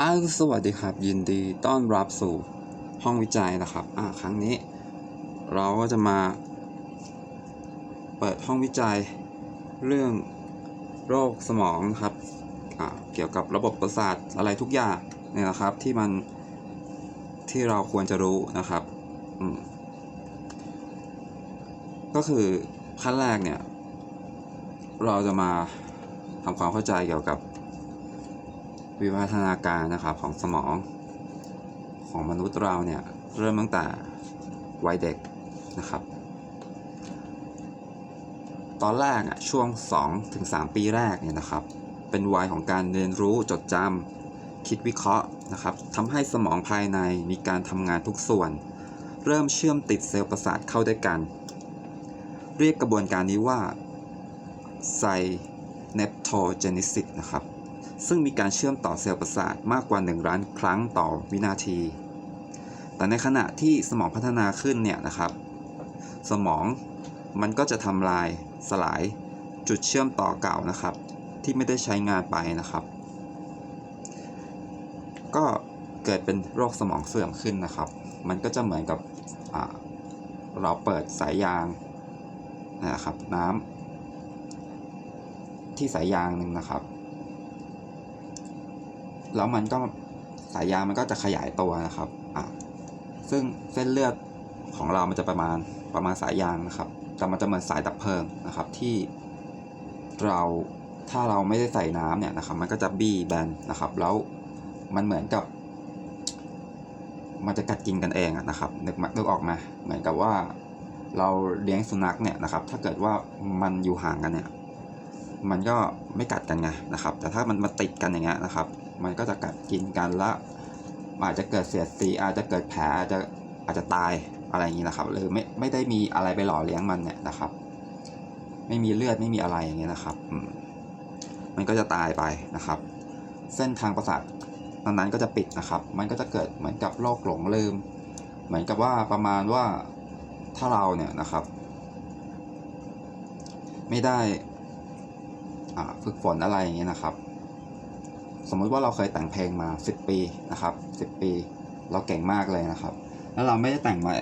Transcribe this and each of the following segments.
อ้าวสวัสดีครับ ยินดีต้อนรับสู่ห้องวิจัยนะครับอ่าครั้งนี้ เราก็จะมา เปิดห้องวิจัยเรื่องโรคสมองนะครับอ่าเกี่ยวกับระบบประสาทอะไรทุกอย่างเนี่ยนะครับที่มันที่เราควรจะรู้นะครับอืมก็คือขั้นแรกเนี่ย เราจะมาทำความเข้าใจเกี่ยวกับ วิวัฒนาการนะครับของสมองของมนุษย์เราเนี่ยเริ่มตั้งแต่วัยเด็กนะครับ ตอนแรกอะช่วง 2-3 ปีแรกเนี่ยนะครับ เป็นวัยของการเรียนรู้จดจำคิดวิเคราะห์นะครับทำให้สมองภายในมีการทำงานทุกส่วน เริ่มเชื่อมติดเซลล์ประสาทเข้าด้วยกัน เรียกกระบวนการนี้ว่า synaptogenesis นะครับ ซึ่งมีการเชื่อมต่อเซลล์ประสาทมากกว่า 1 ล้านครั้งต่อวินาที แต่ในขณะที่สมองพัฒนาขึ้นเนี่ยนะครับ สมองมันก็จะทำลายสลายจุดเชื่อมต่อเก่านะครับ ที่ไม่ได้ใช้งานไปนะครับ ก็เกิดเป็นโรคสมองเสื่อมขึ้นนะครับ มันก็จะเหมือนกับเราเปิดสายยางนะครับน้ำที่สายยางหนึ่งนะครับ แล้วมันก็สายยางมันก็จะขยายตัวนะครับอะซึ่งเส้นเลือดของเรามันจะประมาณประมาณสายยางนะครับ แต่มันจะเหมือนสายดับเพลิงนะครับ ที่เราถ้าเราไม่ได้ใส่น้ำเนี่ยนะครับ มันก็จะบี้แบนนะครับ แล้วมันเหมือนกับ มันจะกัดกินกันเองนะครับนึกนึกออกมา เหมือนกับว่าเราเลี้ยงสุนัขเนี่ยนะครับ ถ้าเกิดว่ามันอยู่ห่างกันเนี่ย มันก็ไม่กัดกันไงนะครับ แต่ถ้ามันมาติดกันอย่างเงี้ยนะครับ มันก็จะกัดกินกันแล้วอาจจะเกิดเสียดสีอาจจะเกิดแผลอาจจะอาจจะตายอะไรอย่างนี้นะครับหรือไม่ไม่ได้มีอะไรไปหล่อเลี้ยงมันเนี่ยนะครับ ไม่มีเลือดไม่มีอะไรอย่างเงี้ยนะครับ มันก็จะตายไปนะครับ เส้นทางประสาทนั้นๆก็จะปิดนะครับ มันก็จะเกิดเหมือนกับโรคหลงลืม เหมือนกับว่าประมาณว่าถ้าเราเนี่ยนะครับ ไม่ได้อ่าฝึกฝนอะไรอย่างเงี้ยนะครับ สมมุติว่าเราเคยแต่งเพลงมา 10 ปีนะครับ10 ปี เราเก่งมากเลยนะครับ แล้วเราไม่ได้แต่งมา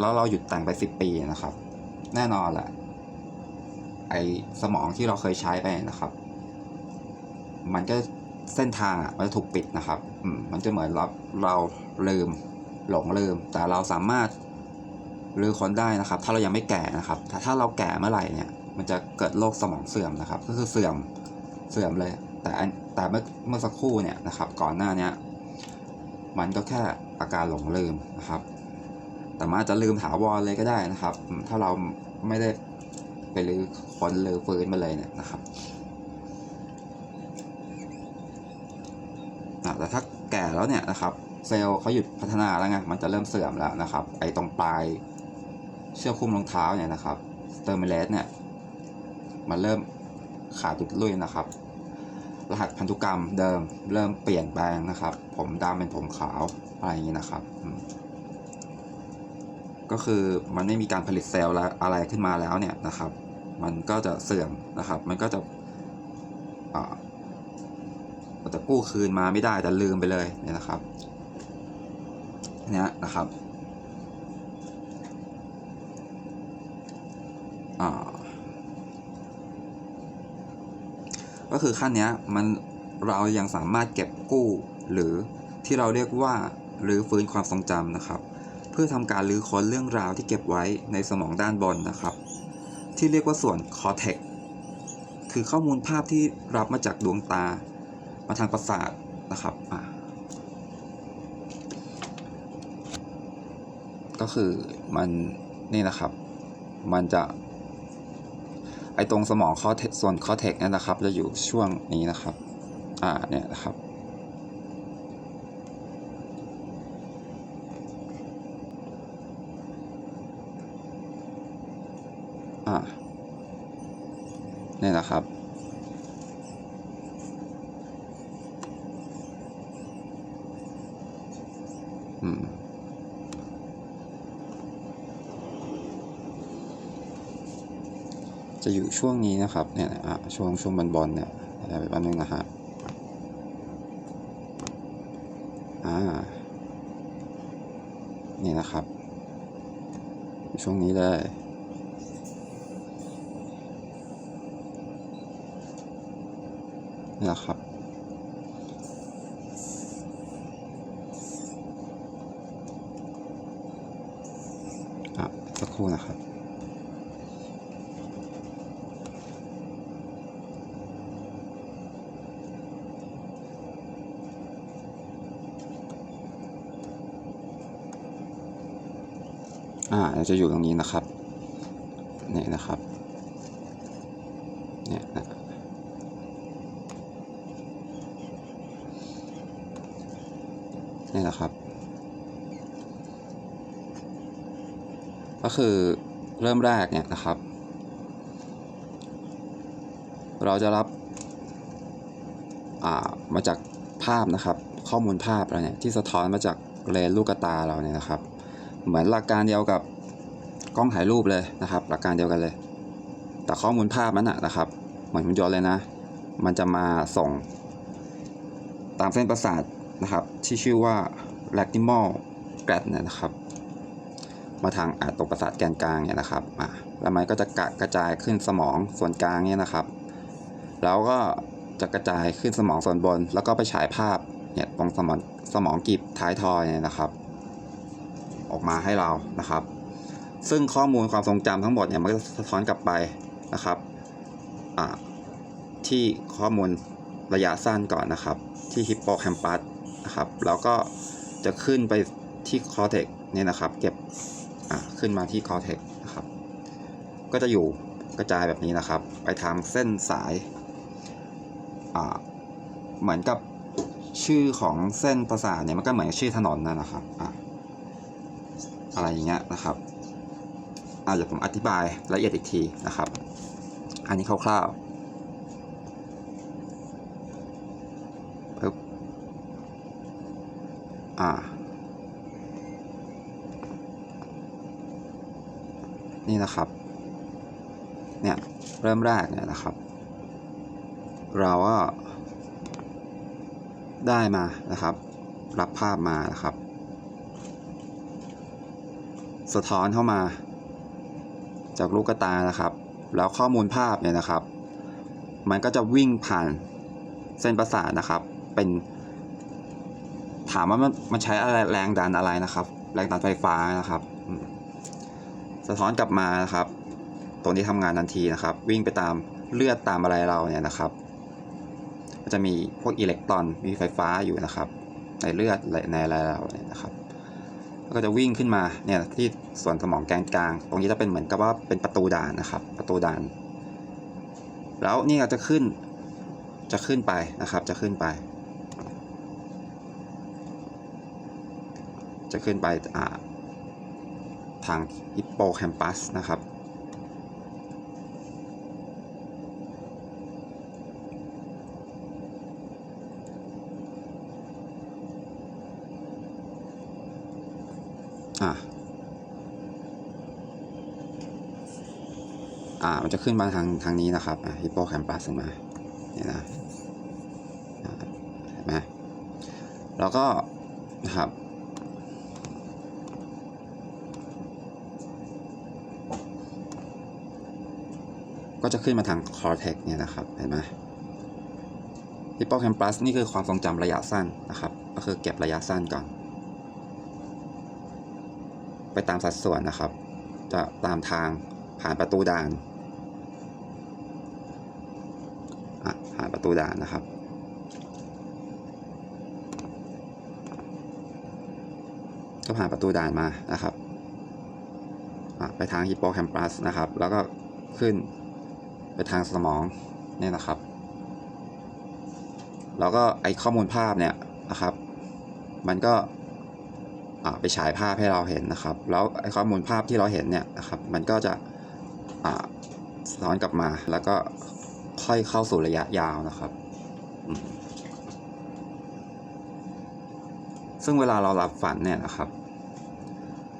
แล้วเราหยุดแต่งไป 10 ปีนะครับ แน่นอนแหละไอสมองที่เราเคยใช้ไปนะครับ มันก็เส้นทางอะมันจะถูกปิดนะครับอืมมันจะเหมือนเราเราลืมหลงลืม แต่เราสามารถรื้อค้นได้นะครับ ถ้าเรายังไม่แก่นะครับแต่ถ้าเราแก่เมื่อไหร่เนี่ย มันจะเกิดโรคสมองเสื่อมนะครับ ก็คือเสื่อมเสื่อมเลย แต่แต่เมื่อเมื่อสักครู่เนี่ยนะครับ ก่อนหน้านี้มันก็แค่อาการหลงลืมนะครับ แต่มันอาจจะลืมถาวรเลยก็ได้นะครับ ถ้าเราไม่ได้ไปรื้อค้นรื้อฟื้นมาเลยเนี่ยนะครับแต่ถ้าแก่แล้วเนี่ยนะครับ เซลล์เขาหยุดพัฒนาแล้วไงมันจะเริ่มเสื่อมแล้วนะครับ ไอ้ตรงปลายเชือกคุมรองเท้าเนี่ยนะครับเตอร์เมเลสเนี่ยมันเริ่มขาดจุดลุ่ยนะครับ รหัสพันธุกรรมเดิมเริ่มเปลี่ยนแปลงนะครับ ผมดำเป็นผมขาวอะไรอย่างนี้นะครับ ก็คือมันไม่มีการผลิตเซลล์อะไรขึ้นมาแล้วเนี่ยนะครับ มันก็จะเสื่อมนะครับ มันก็จะอ่าจะกู้คืนมาไม่ได้แต่ลืมไปเลยเนี่ยนะครับเนี่ยนะครับอ่า ก็ คือขั้นนี้มันเรายังสามารถเก็บกู้ หรือที่เราเรียกว่าหรือฟื้นความทรงจำนะครับ เพื่อทำการรื้อค้นเรื่องราวที่เก็บไว้ในสมองด้านบนนะครับ ที่เรียกว่าส่วนคอเทกคือข้อมูลภาพที่รับมาจากดวงตา มาทางประสาทนะครับก็คือมันนี่นะครับ มันจะ ไอตรงสมองคอเทส่วนคอเทกเนี่ยนะครับ จะอยู่ช่วงนี้นะครับ อ่าเนี่ยนะครับ อ่าเนี่ยนะครับอืม จะอยู่ช่วงนี้นะครับเนี่ยอะช่วงช่วงบอลบอลเนี่ยอะไรแบบนึงนะฮะอ่านี่นะครับ ช่วงนี้เลยนี่แหละครับอะสักครู่นะครับ อ่าเราจะอยู่ตรงนี้นะครับเนี่ยนะครับเนี่ยนะนี่นะครับ ก็คือเริ่มแรกเนี่ยนะครับ เราจะรับอ่ามาจากภาพนะครับ ข้อมูลภาพเราเนี่ยที่สะท้อนมาจากเลนลูกตาเราเนี่ยนะครับ เหมือนหลักการเดียวกับกล้องถ่ายรูปเลยนะครับ หลักการเดียวกันเลย แต่ข้อมูลภาพนั้นนะนะครับ เหมือนหุ่นยนต์เลยนะ มันจะมาส่ง ตามเส้นประสาทนะครับ ที่ชื่อว่า lacrymal gland นะครับ มาทางอาตรงประสาทแกนกลางเนี่ยนะครับอะแล้วมันก็จะกระกระจายขึ้นสมองส่วนกลางเนี่ยนะครับ แล้วก็จะกระจายขึ้นสมองส่วนบน แล้วก็ไปฉายภาพเนี่ยตรงสมองสมองกีบท้ายทอยเนี่ยนะครับ ออกมาให้เรานะครับ ซึ่งข้อมูลความทรงจำทั้งหมดเนี่ยมันก็จะสะท้อนกลับไปนะครับที่ข้อมูลระยะสั้นก่อนนะครับ ที่ฮิปโปแคมปัสนะครับแล้วก็จะขึ้นไปที่คอเทกเนี่ยนะครับ เก็บขึ้นมาที่คอเทกนะครับ ก็จะอยู่กระจายแบบนี้นะครับ ไปทางเส้นสายเหมือนกับชื่อของเส้นประสาทเนี่ยมันก็เหมือนชื่อถนนนั่นนะครับ อะไรอย่างเงี้ยนะครับอาจจะเดี๋ยวผมอธิบายละเอียดอีกทีนะครับ อันนี้คร่าวๆปึ๊บอ่า นี่นะครับ เนี่ย เริ่มแรกเนี่ยนะครับ เราก็ได้มานะครับ รับภาพมานะครับ สะท้อนเข้ามา จากลูกตานะครับ แล้วข้อมูลภาพเนี่ยนะครับ มันก็จะวิ่งผ่านเส้นประสาทนะครับ เป็น ถามว่ามันมันใช้อะไรแรงดันอะไรนะครับ แรงดันไฟฟ้านะครับ สะท้อนกลับมานะครับ ตรงที่ทำงานทันทีนะครับ วิ่งไปตามเลือดตามอะไรเราเนี่ยนะครับจะมีพวกอิเล็กตรอนมีไฟฟ้าอยู่นะครับ ในเลือดในอะไรเราเนี่ยนะครับ แล้วก็จะวิ่งขึ้นมาเนี่ยที่ส่วนสมองแกนกลาง ตรงนี้จะเป็นเหมือนกับว่าเป็นประตูด่านนะครับ ประตูด่าน แล้วนี่ก็จะขึ้นจะขึ้นไปนะครับ จะขึ้นไป จะขึ้นไปอ่าทางฮิปโปแคมปัสนะครับ อ่า อ่า มันจะขึ้นมาทางทางนี้นะครับฮิปโปแคมปัสมาเนี่ยนะเห็นไหมแล้วก็นะครับก็จะขึ้นมาทางคอร์เทกเนี่ยนะครับ เห็นไหมฮิปโปแคมปัสนี่คือความทรงจำระยะสั้นนะครับ ก็คือเก็บระยะสั้นก่อน ไปตามสัดส่วนนะครับ จะตามทางผ่านประตูด่านอะผ่านประ ตูด่านนะครับ ก็ผ่านประตูด่านมานะครับ ไปทางฮิปโปแคมปัสนะครับ แล้วก็ขึ้นไปทางสมองเนี่ยนะครับ แล้วก็ไอข้อมูลภาพเนี่ยนะครับ มันก็ไปฉายภาพให้เราเห็นนะครับ แล้วไอ้ข้อมูลภาพที่เราเห็นเนี่ยนะครับ มันก็จะสะท้อนกลับมาแล้วก็ ค่อยเข้าสู่ระยะยาวนะครับ ซึ่งเวลาเราหลับฝันเนี่ยนะครับ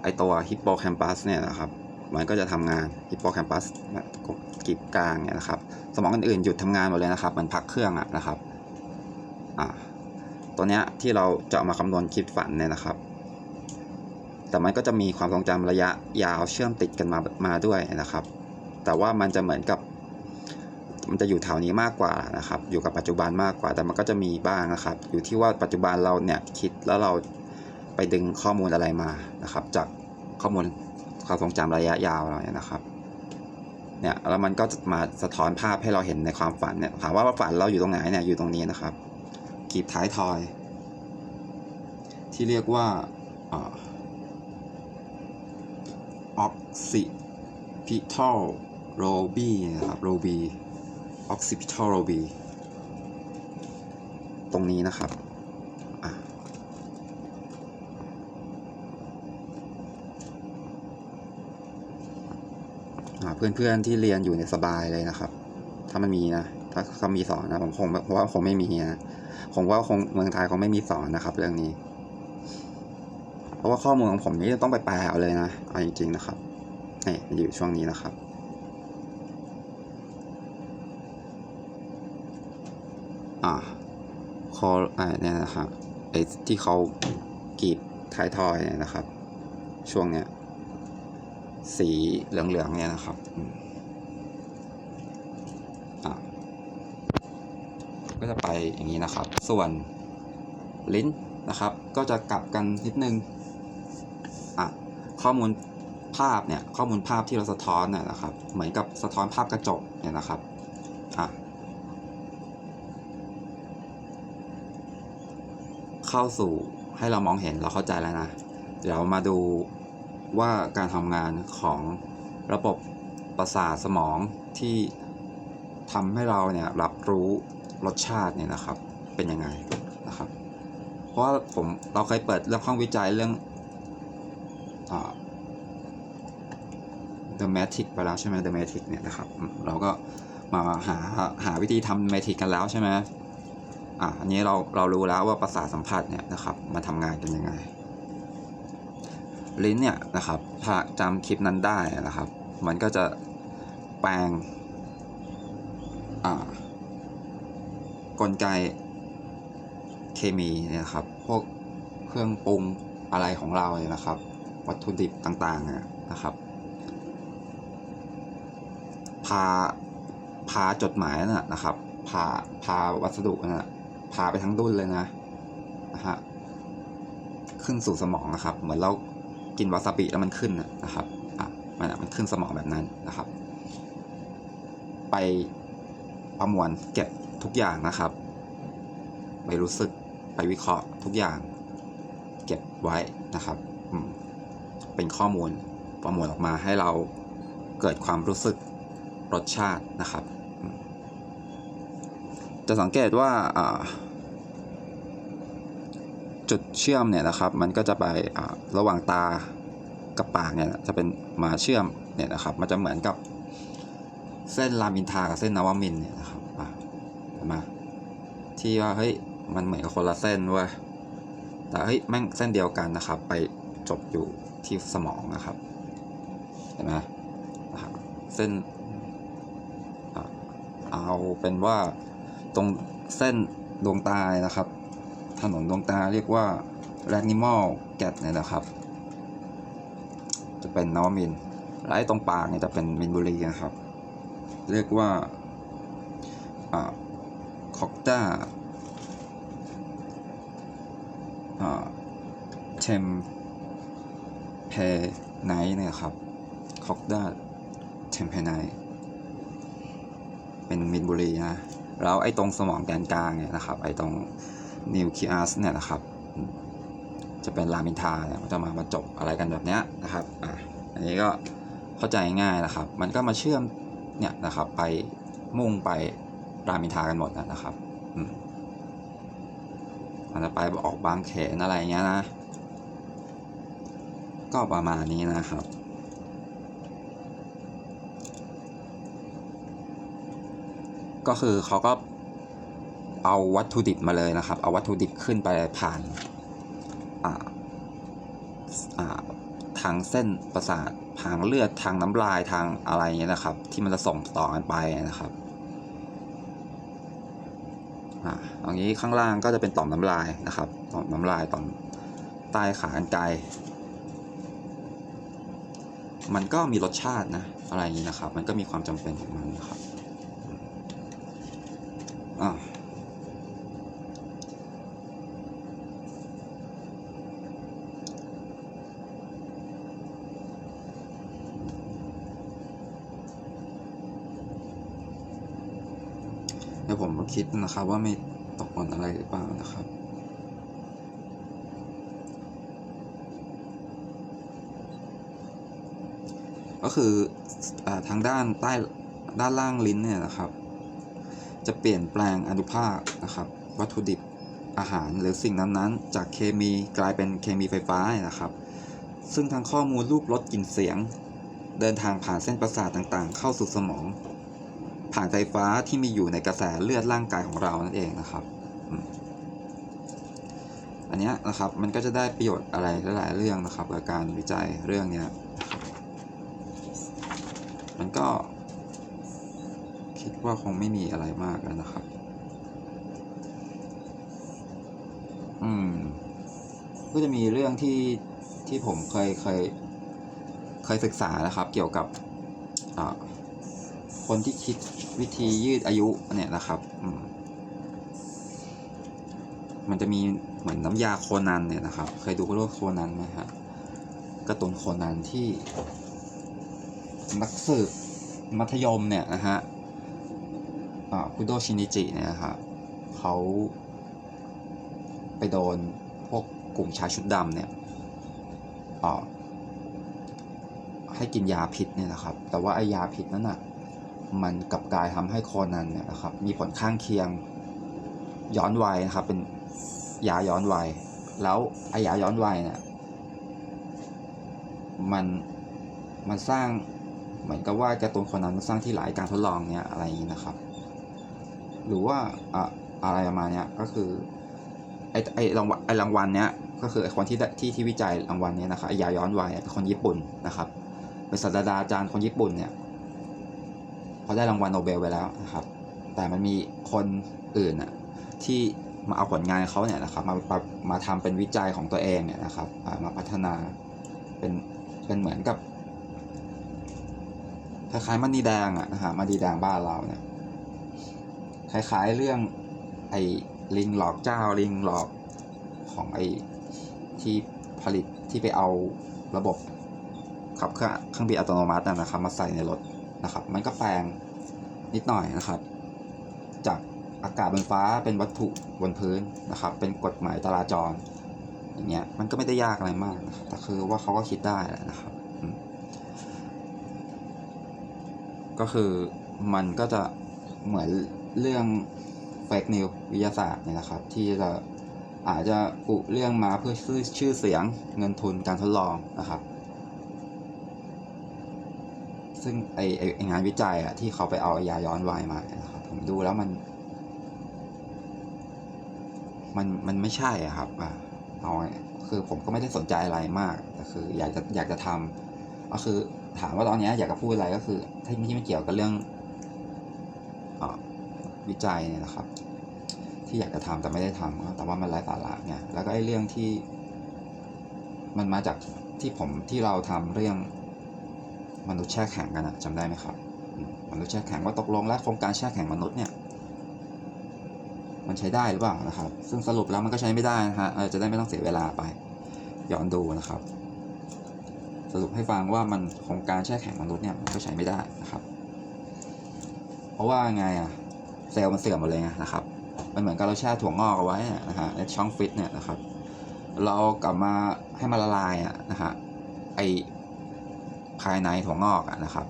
ไอตัวฮิปโปแคมปัสเนี่ยนะครับ มันก็จะทำงานฮิปโปแคมปัสกีบกลางเนี่ยนะครับ สมองอื่นๆหยุดทำงานหมดเลยนะครับ มันพักเครื่องอะนะครับ อ่า ตัวเนี้ยที่เราจะามาคำนวณคิดฝันเนี่ยนะครับ แต่มันก็จะมีความทรงจำระยะยาวเชื่อมติดกันมามาด้วยนะครับ แต่ว่ามันจะเหมือนกับ มันจะอยู่แถวนี้มากกว่านะครับ อยู่กับปัจจุบันมากกว่า แต่มันก็จะมีบ้างนะครับ อยู่ที่ว่าปัจจุบันเราเนี่ยคิดแล้วเราไปดึงข้อมูลอะไรมานะครับ จากข้อมูลความทรงจำระยะยาวเราเนี่ยนะครับเนี่ยแล้วมันก็จะมาสะท้อนภาพให้เราเห็นในความฝันเนี่ยถามว่าฝันเราอยู่ตรงไหนเนี่ยอยู่ตรงนี้นะครับกีบท้ายทอย ที่เรียกว่าออกซิพิทอลโรบีนะครับโรบีอ อกซิพิทอลโรบีตรงนี้นะครับอะอ่าเพื่อนๆที่เรียนอยู่ในยสบายเลยนะครับ ถ้ามันมีนะ ถ้าเขามีสอนนะผมคงเพราะว่าคงไม่มีนะผมว่าคงเมืองไทยคงไม่มีสอนนะครับ เรื่องนี้ เพราะว่าข้อมูลของผมนี่ต้องไปแปลเอาเลยนะ เอาจริงๆนะครับนี่อยู่ช่วงนี้นะครับ อ่าคออ่าเนี่ยนะครับไอ้ที่เขากรีดท้ายทอยเนี่ยนะครับ ช่วงเนี้ยสีเหลืองๆเนี่ยนะครับอืมอะก็จะไปอย่างนี้นะครับ ส่วนลิ้นนะครับ ก็จะกลับกันนิดนึงอะข้อมูลภาพเนี่ยข้อมูลภาพที่เราสะท้อนเนี่ยนะครับ เหมือนกับสะท้อนภาพกระจกเนี่ยนะครับอะ เข้าสู่ให้เรามองเห็นเราเข้าใจแล้วนะ เดี๋ยวมาดูว่าการทำงานของระบบประสาทสมองที่ทำให้เราเนี่ยรับรู้รสชาติเนี่ยนะครับ เป็นยังไงนะครับ เพราะผมเราเคยเปิดเรื่องห้องวิจัยเรื่องอ่า The Matrix ไปแล้วใช่ไหม The Matrix เนี่ยนะครับ เราก็มาหาหาวิธีทำ Matrix กันแล้วใช่ไหม อะอันนี้เราเรารู้แล้วว่าประสาทสัมผัสเนี่ยนะครับมันทำงานกันยังไง ลิ้นเนี่ยนะครับถ้าจำคลิปนั้นได้นะครับ มันก็จะแปลงอ่ากลไกเคมีเนี่ยครับ พวกเครื่องปรุงอะไรของเราเนี่ยนะครับ วัตถุดิบต่างๆเนี่ยนะครับ พาพาจดหมายน่ะนะครับพาพาวัสดุน่ะ พาไปทั้งดุนเลยนะนะฮะขึ้นสู่สมองนะครับ เหมือนเรากินวาซาบิแล้วมันขึ้นนะครับอะมันมันขึ้นสมองแบบนั้นนะครับ ไปประมวลเก็บทุกอย่างนะครับไปรู้สึกไปวิเคราะห์ทุกอย่าง เก็บไว้นะครับเป็นข้อมูลประมวลออกมาให้เราเกิดความรู้สึกรสชาตินะครับ จะสังเกตว่าจุดเชื่อมเนี่ยนะครับ มันก็จะไปอ่าระหว่างตากับปากเนี่ยจะเป็นมาเชื่อมเนี่ยนะครับ มันจะเหมือนกับเส้นรามอินทากับเส้นนวมินเนี่ยนะครับเห็นไหมที่ว่าเฮ้ยมันเหมือนกับคนละเส้นเว้ยแต่เฮ้ยแม่งเส้นเดียวกันนะครับ ไปจบอยู่ที่สมองนะครับเห็นไหมเส้นเอาเป็นว่า ตรงเส้นดวงตานะครับ ถนนดวงตาเรียกว่าแรกนิมอลแกตเนี่ยนะครับ จะเป็นนวมินทร์และไอ้ตรงปากเนี่ยจะเป็นมินบุรีนะครับ เรียกว่าอ่าคอกต้าอ่าเทมเพไนเนี่ยครับคอกด้าเทมเพไนเป็นมินบุรีนะ แล้วไอ้ตรงสมองแกนกลางเนี่ยนะครับ ไอ้ตรงนิวเคลียสเนี่ยนะครับ จะเป็นรามินทาเนี่ยมันจะมาบรรจบอะไรกันแบบเนี้ยนะครับอะอันนี้ก็เข้าใจง่ายนะครับ มันก็มาเชื่อมเนี่ยนะครับ ไปมุ่งไปรามินทากันหมดนะครับอืมมันจะไปออกบางเขนอะไรเงี้ยนะ ก็ประมาณนี้นะครับ ก็คือเขาก็เอาวัตถุดิบมาเลยนะครับ เอาวัตถุดิบขึ้นไปผ่านทางเส้นประสาททางเลือดทางน้ำลายทางอะไรเงี้ยนะครับ ที่มันจะส่งต่อกันไปนะครับอ่าตรงนี้ข้างล่างก็จะเป็นต่อมน้ำลายนะครับ ต่อมน้ำลายต่อมใต้ขากรรไกรมันก็มีรสชาตินะ อะไรอย่างนี้นะครับ มันก็มีความจำเป็นของมันนะครับ อ่าเดี๋ยวผมก็คิดนะครับว่าไม่ตกหล่นอะไรหรือเปล่านะครับก็คืออทางด้านใต้ด้านล่างลิ้นเนี่ยนะครับ จะเปลี่ยนแปลงอนุภาคนะครับ วัตถุดิบอาหารหรือสิ่งนั้นๆ จากเคมีกลายเป็นเคมีไฟฟ้านะครับ ซึ่งทางข้อมูลรูปรสกลิ่นเสียง เดินทางผ่านเส้นประสาทต่างๆ เข้าสู่สมอง ผ่านไฟฟ้าที่มีอยู่ในกระแสเลือดร่างกายของเรานั่นเองนะครับ อันนี้นะครับมันก็จะได้ประโยชน์อะไรหลายๆเรื่องนะครับกับการวิจัยเรื่องนี้มันก็ ว่าคงไม่มีอะไรมากแล้วนะครับ อืม ก็จะมีเรื่องที่ที่ผมเคยเคย เคยศึกษานะครับ เกี่ยวกับอ่าคนที่คิดวิธียืดอายุเนี่ยนะครับอืมมันจะมีเหมือนน้ำยาโคนันเนี่ยนะครับ เคยดูเรื่องโคนันไหมฮะการ์ตูนโคนันที่นักสืบมัธยมเนี่ยนะฮะ คุโดชินิจิเนี่ยนะฮะเขาไปโดนพวกกลุ่มชายชุดดำเนี่ยอ่าให้กินยาพิษเนี่ยนะครับ แต่ว่าไอยาพิษนั้นอะมันกลับกลายทำให้โคนันเนี่ยนะครับ มีผลข้างเคียงย้อนวัยนะครับ เป็นยาย้อนวัย แล้วไอยาย้อนวัยเนี่ยมันมันสร้างเหมือนกับว่าการ์ตูนคนันมันสร้างที่หลายการทดลองเนี่ยอะไรอย่างนี้นะครับ หรือว่าอะอะไรประมาณเนี้ยก็คือไอไอรางวัลไอรางวัลเนี้ยก็คือไอคนที่ได้ที่ที่วิจัยรางวัลเนี้ยนะครับไอยาย้อนวัยเป็นคนญี่ปุ่นนะครับเป็นศาสตราจารย์คนญี่ปุ่นเนี่ยเขาได้รางวัลโนเบลไปแล้วนะครับ แต่มันมีคนอื่นอะที่มาเอาผลงานเขาเนี่ยนะครับมามามาทำเป็นวิจัยของตัวเองเนี่ยนะครับมาพัฒนาเป็นเป็นเหมือนกับคล้ายๆมันนีแดงอะนะฮะมันนีแดงบ้านเราเนี่ย คล้าย ๆ เรื่องไอ้ลิงหลอกเจ้าลิงหลอกของไอ้ที่ผลิตที่ไปเอาระบบขับเครื่องเครื่องบินอัตโนมัตินะครับมาใส่ในรถนะครับ มันก็แปลงนิดหน่อยนะครับ จากอากาศบนฟ้าเป็นวัตถุบนพื้นนะครับ เป็นกฎหมายจราจร อย่างเงี้ยมันก็ไม่ได้ยากอะไรมากนะครับแต่คือว่าเขาก็คิดได้แหละนะครับ ก็คือมันก็จะเหมือน เรื่องเฟกนิววิทยาศาสตร์เนี่ยนะครับ ที่จะอาจจะกุเรื่องมาเพื่อชื่อชื่อเสียงเงินทุนการทดลองนะครับ ซึ่งไอไอไองานวิจัยอะที่เขาไปเอายาย้อนวัยมานะครับผมดูแล้วมัน มันมันไม่ใช่อะครับอะเอาไงคือผมก็ไม่ได้สนใจอะไรมากแต่คือ อยากจะอยากจะทำก็คือถามว่าตอนเนี้ยอยากจะพูดอะไรก็คือที่ไม่เกี่ยวกับเรื่อง วิจัยเนี่ยนะครับ ที่อยากจะทำแต่ไม่ได้ทำแต่ว่ามันไร้สาระไงแล้วก็ไอ้เรื่องที่มันมาจากที่ผมที่เราทำเรื่องมนุษย์แช่แข็งกันอะจำได้ไหมครับมนุษย์แช่แข็งว่าตกลงแล้วโครงการแช่แข็งมนุษย์เนี่ยมันใช้ได้หรือเปล่านะครับ ซึ่งสรุปแล้วมันก็ใช้ไม่ได้นะฮะเออจะได้ไม่ต้องเสียเวลาไปย้อนดูนะครับ สรุปให้ฟังว่ามันโครงการแช่แข็งมนุษย์เนี่ยมันก็ใช้ไม่ได้นะครับ เพราะว่าไงอะ เซลล์มันเสื่อมหมดเลยนะครับ มันเหมือนกับเราแช่ถั่วงอกเอาไว้นะฮะในช่องฟิตเนี่ยนะครับ เรากลับมาให้มันละลายอะนะฮะไอภายในถั่วงอกอะนะครับ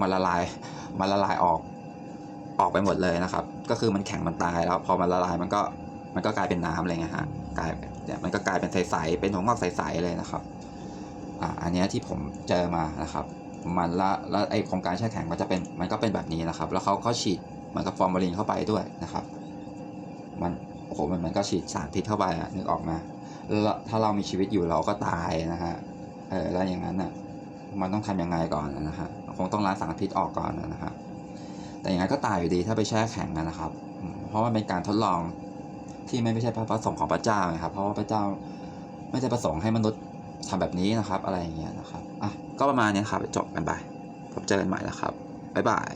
มันละลายมันละลายออกออกไปหมดเลยนะครับ ก็คือมันแข็งมันตายแล้วพอมันละลายมันก็มันก็กลายเป็นน้ำเลยไงฮะกลายเนี่ยมันก็กลายเป็นใสๆเป็นถั่วงอกใสๆเลยนะครับอ่าอันเนี้ยที่ผมเจอมานะครับ มันละแล้วไอโครงการแช่แข็งมันจะเป็นมันก็เป็นแบบนี้นะครับ แล้วเขาก็ฉีด มือนกับฟอร์มาลินเข้าไปด้วยนะครับ มันโอ้โหมันมันก็ฉีดสารพิษเข้าไปอะนึกออกมาถ้าเรามีชีวิตอยู่เราก็ตายนะฮะเออแล้วอย่างนั้นอะมันต้องทำยังไงก่อนนะฮะคงต้องล้างสารพิษออกก่อนนะฮะแต่อยังไงก็ตายอยู่ดีถ้าไปแช่แข็งนะครับ เพราะว่าเป็นการทดลองที่ไม่ใช่พระประสงค์ของพระเจ้านะครับ เพราะว่าพระเจ้าไม่ได้ประสงค์ให้มนุษย์ทำแบบนี้นะครับ อะไรอย่างเงี้ยนะครับอะก็ประมาณนี้ครับจบกันไปพบเจอกันใหม่นะครับบ๊ายบาย